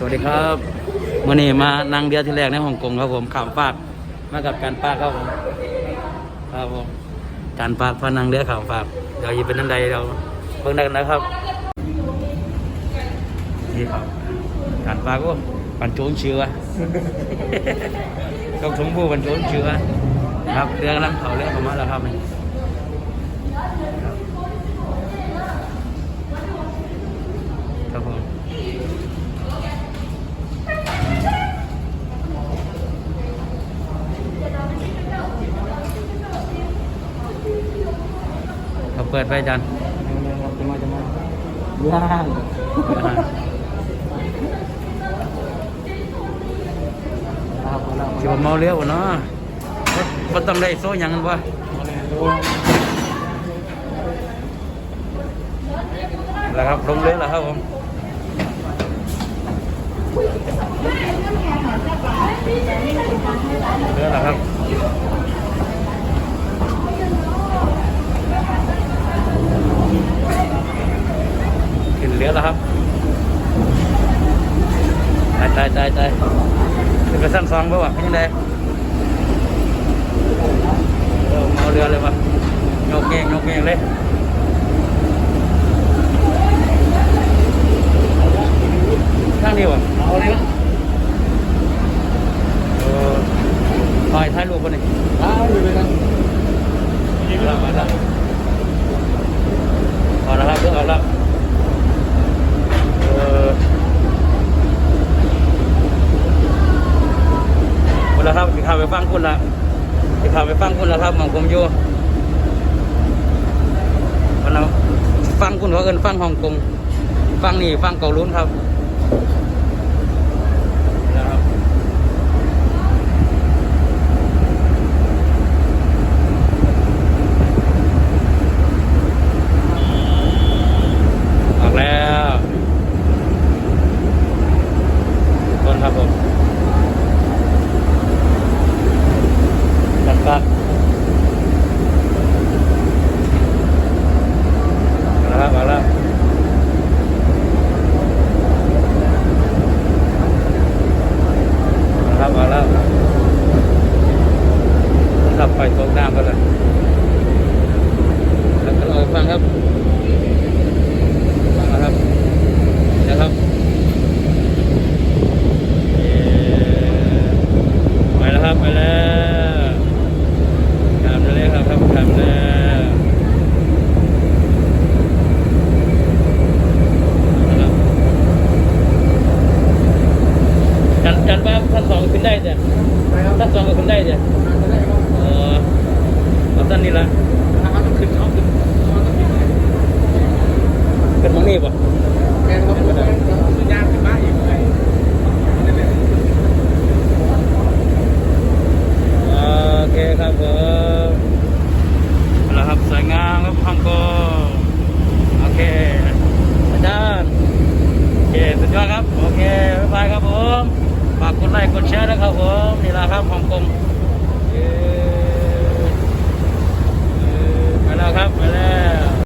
สวัสดีครับมื่อนี้มานั่งเรือที่แรกในฮ่องกงครับผมข้ามฟากมากับการปากครับผมครับผมการปากพานั่งเรือข้ามฟากเดี๋ยวจะเป็นน้ำใดเราเพิ่งได้กันนะครับนี่ครับการปากก็ปันโจนเชื้อต้องทงผู้ปันโจนเชื้อครับเรือกำลังเขาเรือเข้ามาแล้วครับครับผม เขาเปิดไฟจันจะมาจะมาย่างครับเราสิบเมาเร็วเนาะบ่ต้องได้โซ่หยังกันวะแล้วครับลงเรือแล้วครับผมเรือแล้วครับขึ้นเรือแล้วครับ ตายตายตายตายขึ้นไปสั้นซองบ่วะเป็นยังไงเอาเรือเลยวะโยกเก่งโยกเก่งเลยข้างนี้วะเอาเลยวะเออถ่ายถ่ายรูปกันนี่ อ้าวอยู่เลยกัน เอาละมาละเอาละครับเพื่อเอาละเออคุณละครับสิข้าไปฟัง คนละที่พาไปฟังคุณละครับมองผมอยู่วันนั้นฟังคุณเขาเอินฟังฮ่องกงฟังนี่ฟังเกาหลุนครับนครับ ออกแล้วทุกคนครับผมจัดการเอาละครับเอาละเอาละครับเอาละขับไปตรงน้ำกันเลยแล้วก็เรา ฟังครับฟังนะครับนะครับเอ่อไปแล้วครับไปแล้วทำเลยครับครับทำแล้วจันจันป้าท่านสองขึ้นได้จ้ะท่านสองก็ขึ้นได้จ้ะจะได้ครับเออเอาท่านนี้ละ นะครับต้องขึ้นเขาขึ้นเขาต้องขึ้น เป็นมังนี่ป่ะ แมนครับสุดยากขึ้นมาอีกเลย โอเคครับผมเอาละครับสวยงามครับฮ่องกงโอเคอาจารย์โอเคสุดยอดครับ โอเคบ๊ายครับผม ฝากกดไลค์กดแชร์นะครับผม นี่แหละครับฮ่องกงเย้เย้ไปแล้ว